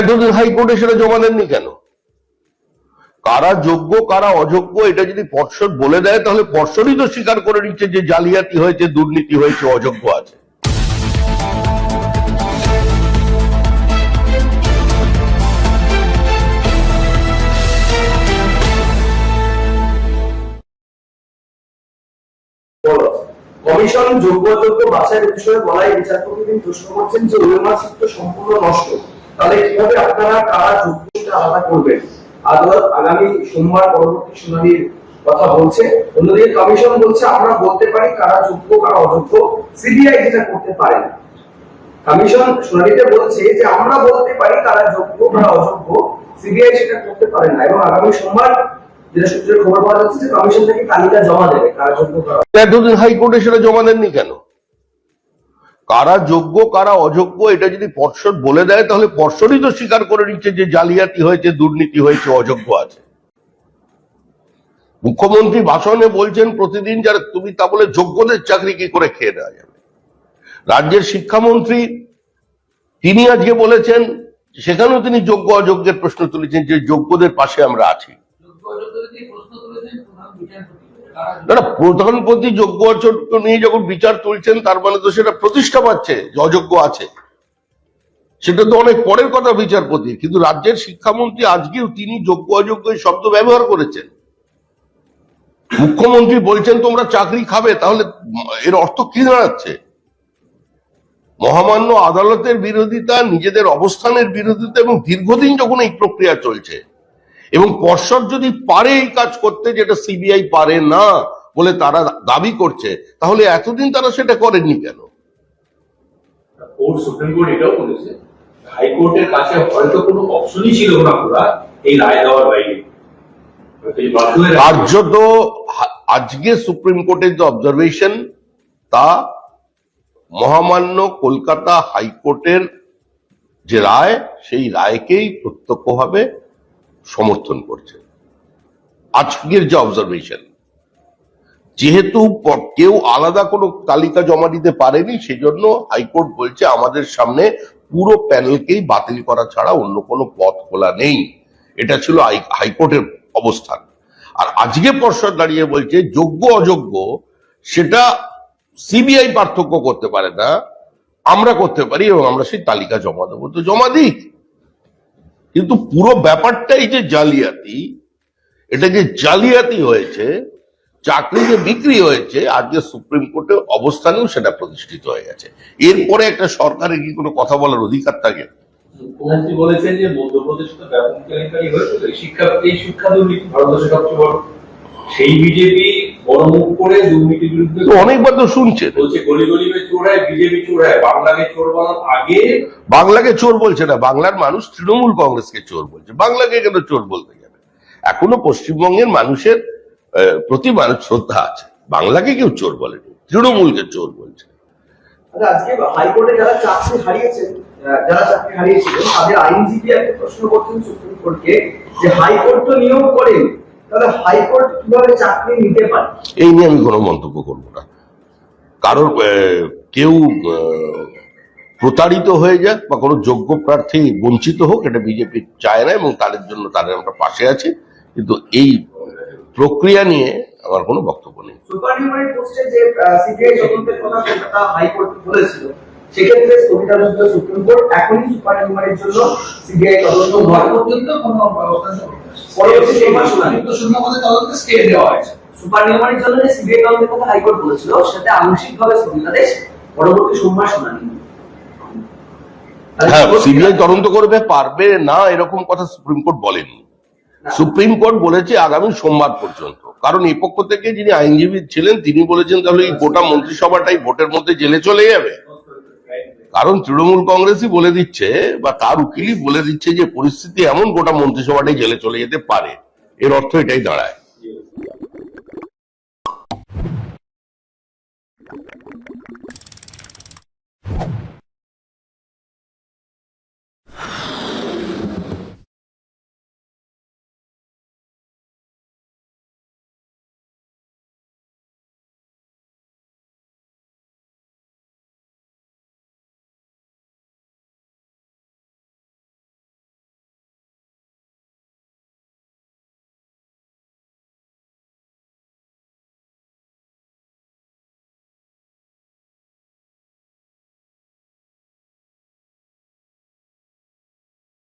এতদিন হাইকোর্টে সেটা জমা দেননি কেন? কারা যোগ্য, কারা অযোগ্য, এটা যদি পর্ষদ বলে দেয়, তাহলে পর্ষদই তো স্বীকার করে নিচ্ছে যে জালিয়াতি হয়েছে, দুর্নীতি হয়েছে, অযোগ্য আছে। কমিশন যোগ্য যোগ্য বাছাইয়ের বিষয়ে বলাই বিচারপতি প্রশ্ন করছেন যে সিট তো সম্পূর্ণ নষ্ট। তাহলে কীভাবে আপনারা কারা সেটা আলাদা করবেন? আদালত আগামী সোমবার পরবর্তী শুনানির কথা বলছে। অন্যদিকে কমিশন বলছে, আমরা বলতে পারি কারা যোগ্য, কারা অযোগ্য। সিবিআই যেটা করতে পারে। কমিশন শুনানিতে বলছে যে, আমরা বলতে পারি কারা যোগ্য, কারা অযোগ্য। সিবিআই সেটা করতে পারে না। এবং আগামী সোমবার যেটা সূত্রের খবর পাওয়া যাচ্ছে যে, কমিশন থেকে তালিকা জমা দেবে কারা যোগ্য, কারা এতদিন হাইকোর্টে সেটা জমা দেননি কেন? কারা যোগ্য, কারা অযোগ্য, এটা যদি পর্ষদ বলে দেয়, তাহলে পর্ষদই তো স্বীকার করে নিচ্ছে যে জালিয়াতি হয়েছে, দুর্নীতি হয়েছে, অযোগ্য আছে। মুখ্যমন্ত্রী ভাষণে বলছেন, প্রতিদিন যারা তুমি তা বলে যোগ্যদের চাকরি কি করে খেয়ে দেওয়া যাবে? রাজ্যের শিক্ষামন্ত্রী, তিনি আজকে বলেছেন, সেখানেও তিনি যোগ্য, অযোগ্যের প্রশ্ন তুলেছেন যে যোগ্যদের পাশে আমরা আছি। প্রধানপতি যোগ্য নিয়ে যখন বিচার তুলছেন, তার মানে তো সেটা প্রতিষ্ঠা পাচ্ছে, অযোগ্য আছে। সেটা তো অনেক পরের কথা বিচারপতি, কিন্তু রাজ্যের শিক্ষামন্ত্রী আজকেও তিনি যোগ্য অযোগ্য শব্দ ব্যবহার করেছেন। মুখ্যমন্ত্রী বলছেন, তোমরা চাকরি খাবে, তাহলে এর অর্থ কি দাঁড়াচ্ছে? মহামান্য আদালতের বিরোধিতা, নিজেদের অবস্থানের বিরোধিতা, এবং দীর্ঘদিন যখন এই প্রক্রিয়া চলছে এবং পর্ষদ যদি পারে এই কাজ করতে যেটা সিবিআই পারে না বলে তারা দাবি করছে তাহলে এতদিন তারা সেটা করেননি কেন? সুপ্রিম কোর্ট এটাও বলেছে হাইকোর্টের কাছে হয়তো কোনো অপশনই ছিল না পুরা এই রায় দেওয়ার বাইরে। হয়তো এই বাধ্য রায়- কার্যত আজকে সুপ্রিম কোর্টের যে অবজারভেশন তা মহামান্য কলকাতা হাইকোর্টের যে রায় সেই রায়কেই প্রত্যক্ষভাবে সমর্থন করছে। আজকের যে অবজারভেশন যেহেতু কেউ আলাদা কোনো তালিকা জমা দিতে পারেনি, সেজন্য হাইকোর্ট বলছে আমাদের সামনে পুরো প্যানেলকেই বাতিল করা ছাড়া অন্য কোনো পথ খোলা নেই। এটা ছিল হাইকোর্টের অবস্থান। আর আজকে পর্ষদ দাঁড়িয়ে বলছে, যোগ্য অযোগ্য, সেটা সিবিআই পার্থক্য করতে পারে না, আমরা করতে পারি এবং আমরা সেই তালিকা জমা দেবো। তো জমা দিক। কিন্তু পুরো ব্যাপারটাই যে জালিয়াতি, এটা যে জালিয়াতি হয়েছে, চাকরি যে বিক্রি হয়েছে, আজকে সুপ্রিম কোর্টের অবস্থানেও সেটা প্রতিষ্ঠিত হয়ে গেছে। এরপরে একটা সরকারের কি কোনো কথা বলার অধিকার থাকে? মুখ্যমন্ত্রী বলেছেন যে মধ্যপ্রদেশে সেই বিজেপি বড় মুখ করে দুর্নীতির বিরুদ্ধে তো অনেকবার তো শুনছেন। বলছে গলি গলিমে চোর বিজেপি চোর বাংলাকে চোর বলছে না বাংলার মানুষ তৃণমূল কংগ্রেসকে চোর বলছে। বাংলাকে কেন চোর বলতে যাবে? এখনও পশ্চিমবঙ্গের মানুষের আহ, প্রতি মানুষ শ্রদ্ধা আছে। বাংলাকে কেউ চোর বলেনি তৃণমূলকে চোর বলছে। আচ্ছা আজকে হাইকোর্টে যারা চাকরি হারিয়েছেন যারা চাকরি হারিয়েছিলেন তাদের আইনজীবী একটা প্রশ্ন করছেন সুপ্রিম কোর্টকে যে হাইকোর্ট তো নিয়োগ করেন। তাহলে হাইকোর্ট কীভাবে চাকরি নিতে পারে? এই নিয়ে আমি কোনো মন্তব্য করব না। কারোর কেউ প্রতারিত হয়ে যাক বা কোনো যোগ্য প্রার্থী বঞ্চিত হোক এটা বিজেপি চায় না এবং তাদের জন্য তাদের আমরা পাশে আছি। কিন্তু এই প্রক্রিয়া নিয়ে আমার কোনো বক্তব্য নেই। সুপার নিউমারি পোস্টে যে সিবিআই তদন্তের কথা কলকাতা হাইকোর্ট বলেছিল। সেক্ষেত্রে স্থগিতাদেশ সুপ্রিম কোর্ট এখনই সুপার নিউমারির জন্য সিবিআই তদন্ত নয় পর্যন্ত কোনো ব্যবস্থা। পরবর্তী শুনানি কিন্তু শূন্য পদে তদন্তে স্টে দেওয়া হয়েছে। সুপার নিউমারির জন্য যে সিবিআই তদন্তের কথা হাইকোর্ট বলেছিল সেটা আংশিকভাবে স্থগিতাদেশ পরবর্তী সোমবার শুনানি হ্যাঁ সিবিআই তদন্ত করবে পারবে না এরকম কথা সুপ্রিম কোর্ট বলেনি। সুপ্রিম কোর্ট বলেছে আগামী সোমবার পর্যন্ত। কারণ এই পক্ষ থেকে যিনি আইনজীবী ছিলেন তিনি বলেছেন তাহলে এই গোটা মন্ত্রিসভাটাই ভোটের মধ্যে জেলে চলে যাবে। কারণ তৃণমূল কংগ্রেসই বলে দিচ্ছে বা তার উকিলই বলে দিচ্ছে যে পরিস্থিতি এমন গোটা মন্ত্রিসভাটাই জেলে চলে যেতে পারে। এর অর্থ এটাই দাঁড়ায়।